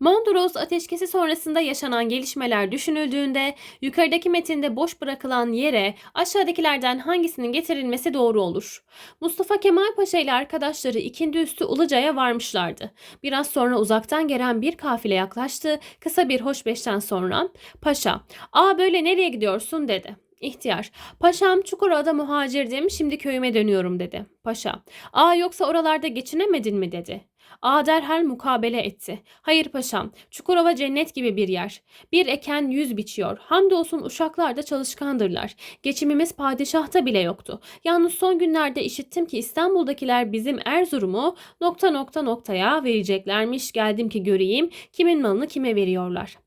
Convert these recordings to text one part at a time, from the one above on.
Mondros ateşkesi sonrasında yaşanan gelişmeler düşünüldüğünde yukarıdaki metinde boş bırakılan yere aşağıdakilerden hangisinin getirilmesi doğru olur? Mustafa Kemal Paşa ile arkadaşları ikindi üstü Uluca'ya varmışlardı. Biraz sonra uzaktan gelen bir kafile yaklaştı. Kısa bir hoşbeşten sonra Paşa, ''Aa böyle nereye gidiyorsun?'' dedi. İhtiyar, paşam Çukurova'da muhacirdim, şimdi köyüme dönüyorum dedi. Paşa, aa yoksa oralarda geçinemedin mi dedi. Ağa derhal mukabele etti. Hayır paşam, Çukurova cennet gibi bir yer. Bir eken yüz biçiyor. Hamdolsun uşaklar da çalışkandırlar. Geçimimiz padişahta bile yoktu. Yalnız son günlerde işittim ki İstanbul'dakiler bizim Erzurum'u nokta nokta noktaya vereceklermiş. Geldim ki göreyim kimin malını kime veriyorlar.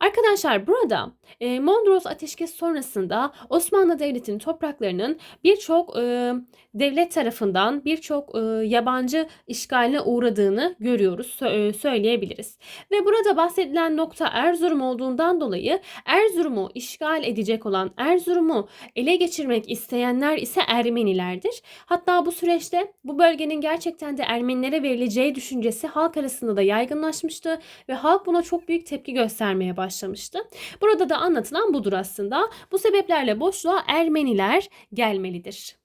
Arkadaşlar burada e, Mondros ateşkes sonrasında Osmanlı Devleti'nin topraklarının birçok e, devlet tarafından birçok e, yabancı işgaline uğradığını görüyoruz, sö- söyleyebiliriz. Ve burada bahsedilen nokta Erzurum olduğundan dolayı Erzurum'u işgal edecek olan, Erzurum'u ele geçirmek isteyenler ise Ermenilerdir. Hatta bu süreçte bu bölgenin gerçekten de Ermenilere verileceği düşüncesi halk arasında da yaygınlaşmıştı ve halk buna çok büyük tepki göstermeye başlamıştı. Burada da anlatılan budur aslında. Bu sebeplerle boşluğa Ermeniler gelmelidir.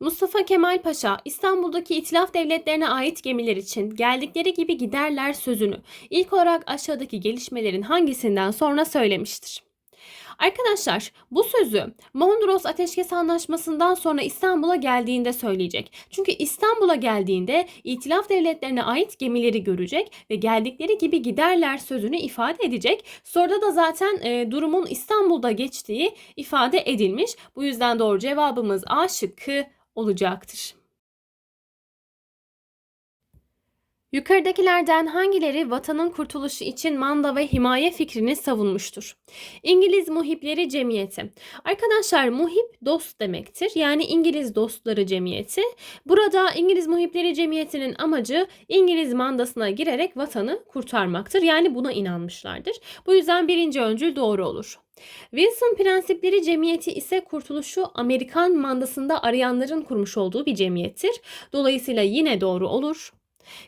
Mustafa Kemal Paşa İstanbul'daki itilaf devletlerine ait gemiler için geldikleri gibi giderler sözünü ilk olarak aşağıdaki gelişmelerin hangisinden sonra söylemiştir. Arkadaşlar bu sözü Mondros Ateşkes Anlaşması'ndan sonra İstanbul'a geldiğinde söyleyecek. Çünkü İstanbul'a geldiğinde itilaf devletlerine ait gemileri görecek ve geldikleri gibi giderler sözünü ifade edecek. Soruda da zaten e, durumun İstanbul'da geçtiği ifade edilmiş. Bu yüzden doğru cevabımız A şıkkı olacaktır. Yukarıdakilerden hangileri vatanın kurtuluşu için manda ve himaye fikrini savunmuştur? İngiliz Muhipleri Cemiyeti. Arkadaşlar muhip dost demektir. Yani İngiliz Dostları Cemiyeti. Burada İngiliz Muhipleri Cemiyeti'nin amacı İngiliz mandasına girerek vatanı kurtarmaktır. Yani buna inanmışlardır. Bu yüzden birinci öncül doğru olur. Wilson Prensipleri Cemiyeti ise kurtuluşu Amerikan mandasında arayanların kurmuş olduğu bir cemiyettir. Dolayısıyla yine doğru olur.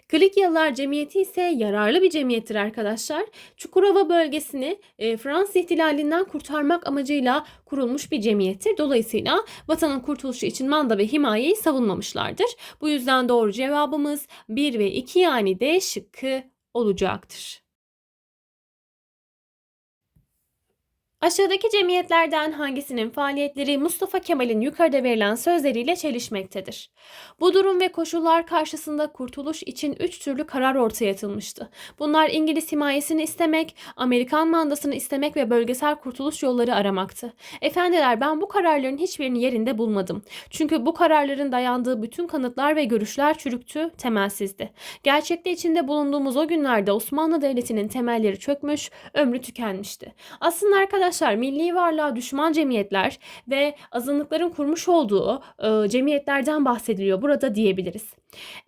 Klikyalılar Cemiyeti ise yararlı bir cemiyettir arkadaşlar. Çukurova bölgesini e, Fransız ihtilalinden kurtarmak amacıyla kurulmuş bir cemiyettir. Dolayısıyla vatanın kurtuluşu için manda ve himayeyi savunmamışlardır. Bu yüzden doğru cevabımız 1 ve 2 yani D şıkkı olacaktır. Aşağıdaki cemiyetlerden hangisinin faaliyetleri Mustafa Kemal'in yukarıda verilen sözleriyle çelişmektedir? Bu durum ve koşullar karşısında kurtuluş için üç türlü karar ortaya atılmıştı. Bunlar İngiliz himayesini istemek, Amerikan mandasını istemek ve bölgesel kurtuluş yolları aramaktı. Efendiler ben bu kararların hiçbirini yerinde bulmadım. Çünkü bu kararların dayandığı bütün kanıtlar ve görüşler çürüktü, temelsizdi. Gerçekte içinde bulunduğumuz o günlerde Osmanlı Devleti'nin temelleri çökmüş, ömrü tükenmişti. Aslında arkadaşlar milli varlığa düşman cemiyetler ve azınlıkların kurmuş olduğu e, cemiyetlerden bahsediliyor burada diyebiliriz.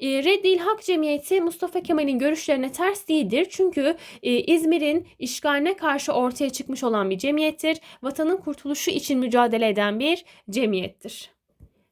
E, Reddil Hak Cemiyeti Mustafa Kemal'in görüşlerine ters değildir. Çünkü e, İzmir'in işgaline karşı ortaya çıkmış olan bir cemiyettir. Vatanın kurtuluşu için mücadele eden bir cemiyettir.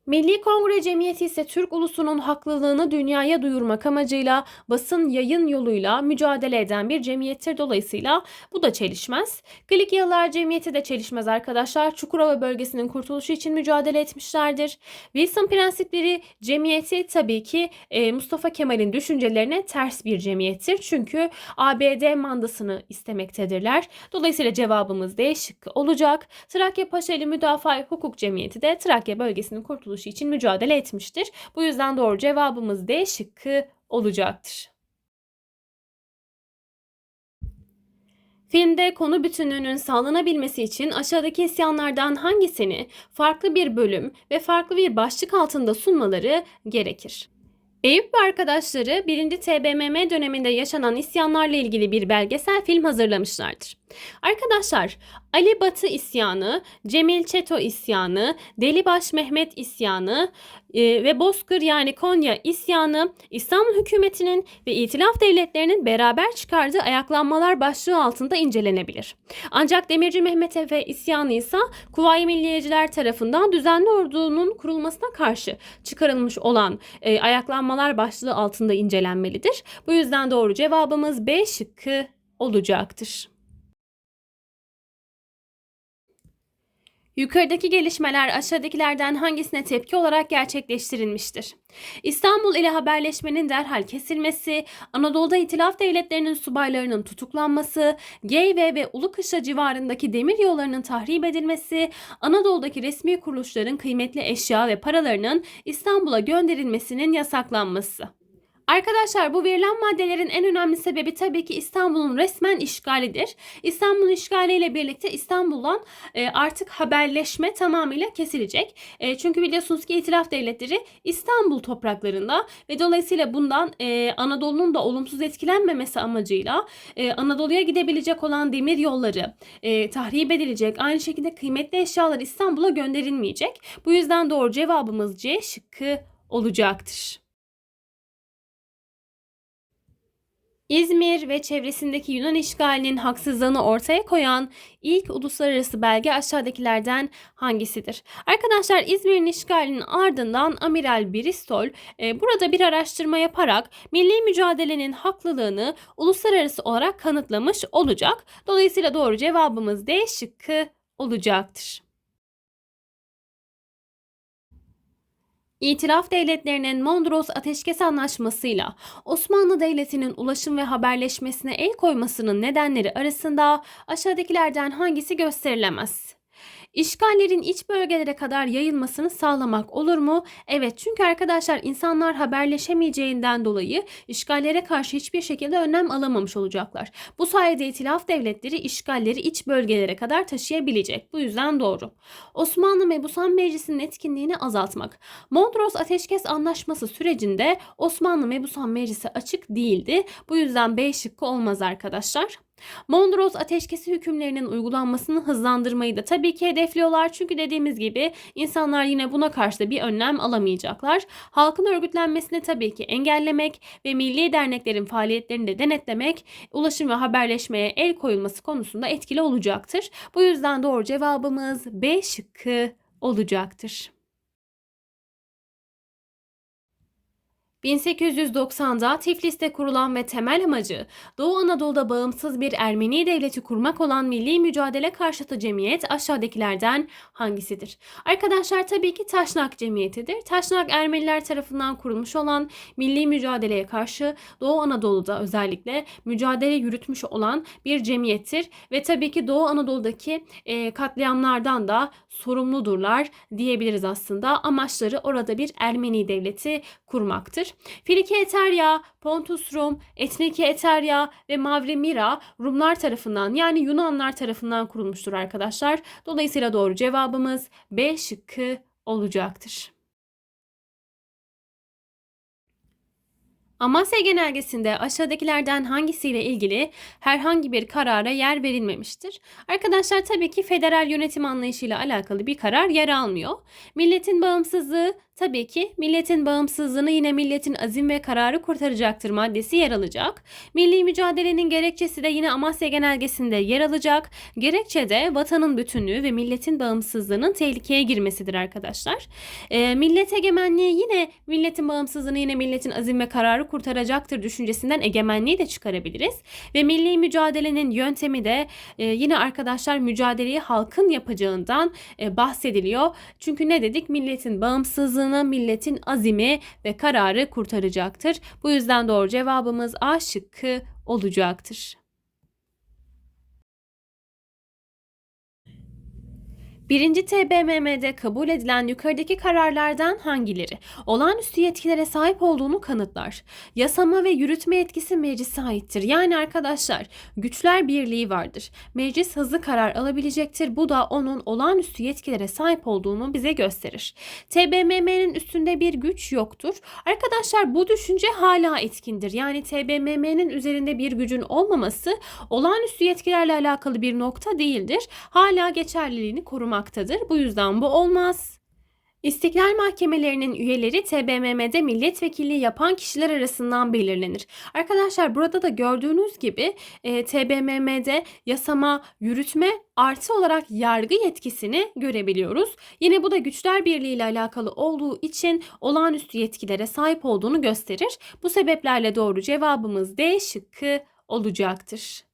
Milli Kongre Cemiyeti ise Türk ulusunun haklılığını dünyaya duyurmak amacıyla basın yayın yoluyla mücadele eden bir cemiyettir. Dolayısıyla bu da çelişmez. Klikyalılar Cemiyeti de çelişmez arkadaşlar. Çukurova bölgesinin kurtuluşu için mücadele etmişlerdir. Wilson Prensipleri Cemiyeti tabii ki e, Mustafa Kemal'in düşüncelerine ters bir cemiyettir. Çünkü ABD mandasını istemektedirler. Dolayısıyla cevabımız D şıkkı olacak. Trakya Paşalı Müdafaa Hukuk Cemiyeti de Trakya bölgesinin kurtuluşu için mücadele etmiştir. Bu yüzden doğru cevabımız D şıkkı olacaktır. Filmde konu bütünlüğünün sağlanabilmesi için aşağıdaki isyanlardan hangisini farklı bir bölüm ve farklı bir başlık altında sunmaları gerekir? Eyüp ve arkadaşları 1. TBMM döneminde yaşanan isyanlarla ilgili bir belgesel film hazırlamışlardır. Arkadaşlar Ali Batı isyanı, Cemil Çeto isyanı, Delibaş Mehmet isyanı e, ve Bozkır yani Konya isyanı İstanbul hükümetinin ve itilaf devletlerinin beraber çıkardığı ayaklanmalar başlığı altında incelenebilir. Ancak Demirci Mehmet Efe isyanı ise Kuvayi Milliyeciler tarafından düzenli ordunun kurulmasına karşı çıkarılmış olan e, ayaklanmalar başlığı altında incelenmelidir. Bu yüzden doğru cevabımız B şıkkı olacaktır. Yukarıdaki gelişmeler aşağıdakilerden hangisine tepki olarak gerçekleştirilmiştir? İstanbul ile haberleşmenin derhal kesilmesi, Anadolu'da itilaf devletlerinin subaylarının tutuklanması, Geyve ve Ulukışla civarındaki demir yollarının tahrip edilmesi, Anadolu'daki resmi kuruluşların kıymetli eşya ve paralarının İstanbul'a gönderilmesinin yasaklanması. Arkadaşlar bu verilen maddelerin en önemli sebebi tabii ki İstanbul'un resmen işgalidir. İstanbul'un işgaliyle birlikte İstanbul'dan e, artık haberleşme tamamıyla kesilecek. E, çünkü biliyorsunuz ki itilaf devletleri İstanbul topraklarında ve dolayısıyla bundan e, Anadolu'nun da olumsuz etkilenmemesi amacıyla Anadolu'ya gidebilecek olan demir yolları tahrip edilecek. Aynı şekilde kıymetli eşyalar İstanbul'a gönderilmeyecek. Bu yüzden doğru cevabımız C şıkkı olacaktır. İzmir ve çevresindeki Yunan işgalinin haksızlığını ortaya koyan ilk uluslararası belge aşağıdakilerden hangisidir? Arkadaşlar İzmir'in işgalinin ardından Amiral Bristol e, burada bir araştırma yaparak milli mücadelenin haklılığını uluslararası olarak kanıtlamış olacak. Dolayısıyla doğru cevabımız D şıkkı olacaktır. İtilaf devletlerinin Mondros Ateşkes Anlaşması'yla Osmanlı Devleti'nin ulaşım ve haberleşmesine el koymasının nedenleri arasında aşağıdakilerden hangisi gösterilemez? İşgallerin iç bölgelere kadar yayılmasını sağlamak olur mu? Evet çünkü arkadaşlar insanlar haberleşemeyeceğinden dolayı işgallere karşı hiçbir şekilde önlem alamamış olacaklar. Bu sayede itilaf devletleri işgalleri iç bölgelere kadar taşıyabilecek. Bu yüzden doğru. Osmanlı Mebusan Meclisi'nin etkinliğini azaltmak. Mondros Ateşkes Anlaşması sürecinde Osmanlı Mebusan Meclisi açık değildi. Bu yüzden B şıkkı olmaz arkadaşlar. Mondros ateşkesi hükümlerinin uygulanmasını hızlandırmayı da tabii ki hedefliyorlar. Çünkü dediğimiz gibi insanlar yine buna karşı da bir önlem alamayacaklar. Halkın örgütlenmesini tabii ki engellemek ve milli derneklerin faaliyetlerini de denetlemek ulaşım ve haberleşmeye el koyulması konusunda etkili olacaktır. Bu yüzden doğru cevabımız B şıkkı olacaktır. 1890'da Tiflis'te kurulan ve temel amacı Doğu Anadolu'da bağımsız bir Ermeni devleti kurmak olan Milli Mücadele Karşıtı Cemiyet aşağıdakilerden hangisidir? Arkadaşlar tabii ki Taşnak Cemiyeti'dir. Taşnak Ermeniler tarafından kurulmuş olan milli mücadeleye karşı Doğu Anadolu'da özellikle mücadele yürütmüş olan bir cemiyettir ve tabii ki Doğu Anadolu'daki e, katliamlardan da sorumludurlar diyebiliriz aslında. Amaçları orada bir Ermeni devleti kurmaktır. Filike Eterya, Pontus Rum, Etnike Eterya ve Mavremira Rumlar tarafından yani Yunanlar tarafından kurulmuştur arkadaşlar. Dolayısıyla doğru cevabımız B şıkkı olacaktır. Amasya Genelgesi'nde aşağıdakilerden hangisiyle ilgili herhangi bir karara yer verilmemiştir? Arkadaşlar tabii ki federal yönetim anlayışıyla alakalı bir karar yer almıyor. Milletin bağımsızlığı Tabii ki milletin bağımsızlığını yine milletin azim ve kararı kurtaracaktır maddesi yer alacak. Milli mücadelenin gerekçesi de yine Amasya Genelgesi'nde yer alacak. Gerekçe de vatanın bütünlüğü ve milletin bağımsızlığının tehlikeye girmesidir arkadaşlar. E, millet egemenliği yine milletin bağımsızlığını yine milletin azim ve kararı kurtaracaktır düşüncesinden egemenliği de çıkarabiliriz. Ve milli mücadelenin yöntemi de e, yine arkadaşlar mücadeleyi halkın yapacağından e, bahsediliyor. Çünkü ne dedik? Milletin bağımsızlığını insanı, milletin azimi ve kararı kurtaracaktır. Bu yüzden doğru cevabımız A şıkkı olacaktır. Birinci TBMM'de kabul edilen yukarıdaki kararlardan hangileri olağanüstü yetkilere sahip olduğunu kanıtlar? Yasama ve yürütme yetkisi meclise aittir. Yani arkadaşlar güçler birliği vardır. Meclis hızlı karar alabilecektir. Bu da onun olağanüstü yetkilere sahip olduğunu bize gösterir. TBMM'nin üstünde bir güç yoktur. Arkadaşlar bu düşünce hala etkindir. Yani TBMM'nin üzerinde bir gücün olmaması olağanüstü yetkilerle alakalı bir nokta değildir. Hala geçerliliğini korumaktadır. Bu yüzden bu olmaz. İstiklal mahkemelerinin üyeleri TBMM'de milletvekilliği yapan kişiler arasından belirlenir. Arkadaşlar burada da gördüğünüz gibi e, TBMM'de yasama, yürütme artı olarak yargı yetkisini görebiliyoruz. Yine bu da güçler birliği ile alakalı olduğu için olağanüstü yetkilere sahip olduğunu gösterir. Bu sebeplerle doğru cevabımız D şıkkı olacaktır.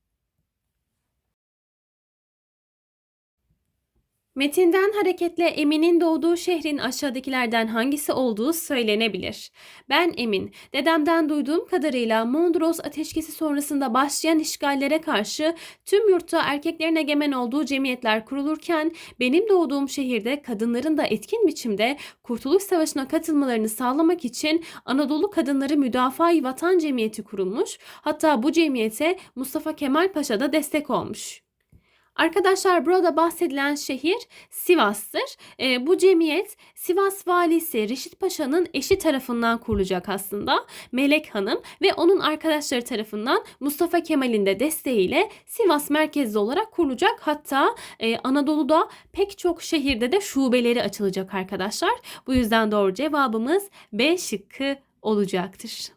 Metinden hareketle Emin'in doğduğu şehrin aşağıdakilerden hangisi olduğu söylenebilir. Ben Emin, dedemden duyduğum kadarıyla Mondros ateşkesi sonrasında başlayan işgallere karşı tüm yurtta erkeklerin egemen olduğu cemiyetler kurulurken benim doğduğum şehirde kadınların da etkin biçimde Kurtuluş Savaşı'na katılmalarını sağlamak için Anadolu Kadınları Müdafaa-i Vatan Cemiyeti kurulmuş. Hatta bu cemiyete Mustafa Kemal Paşa da destek olmuş. Arkadaşlar burada bahsedilen şehir Sivas'tır. E, bu cemiyet Sivas valisi Reşit Paşa'nın eşi tarafından kurulacak aslında. Melek Hanım ve onun arkadaşları tarafından Mustafa Kemal'in de desteğiyle Sivas merkezli olarak kurulacak. Hatta e, Anadolu'da pek çok şehirde de şubeleri açılacak arkadaşlar. Bu yüzden doğru cevabımız B şıkkı olacaktır.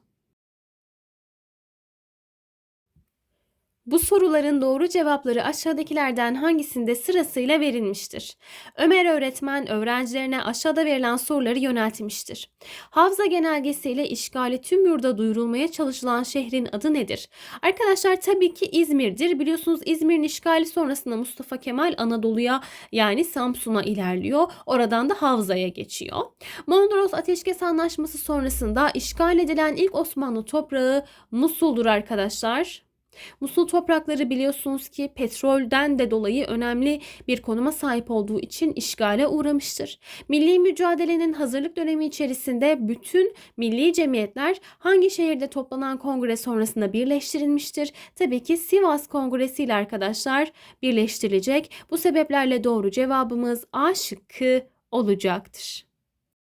Bu soruların doğru cevapları aşağıdakilerden hangisinde sırasıyla verilmiştir? Ömer öğretmen öğrencilerine aşağıda verilen soruları yöneltmiştir. Havza genelgesiyle işgali tüm yurda duyurulmaya çalışılan şehrin adı nedir? Arkadaşlar tabii ki İzmir'dir. Biliyorsunuz İzmir'in işgali sonrasında Mustafa Kemal Anadolu'ya yani Samsun'a ilerliyor. Oradan da Havza'ya geçiyor. Mondros Ateşkes Anlaşması sonrasında işgal edilen ilk Osmanlı toprağı Musul'dur arkadaşlar. Musul toprakları biliyorsunuz ki petrolden de dolayı önemli bir konuma sahip olduğu için işgale uğramıştır. Milli mücadelenin hazırlık dönemi içerisinde bütün milli cemiyetler hangi şehirde toplanan kongre sonrasında birleştirilmiştir? Tabii ki Sivas Kongresi ile arkadaşlar birleştirilecek. Bu sebeplerle doğru cevabımız A şıkkı olacaktır.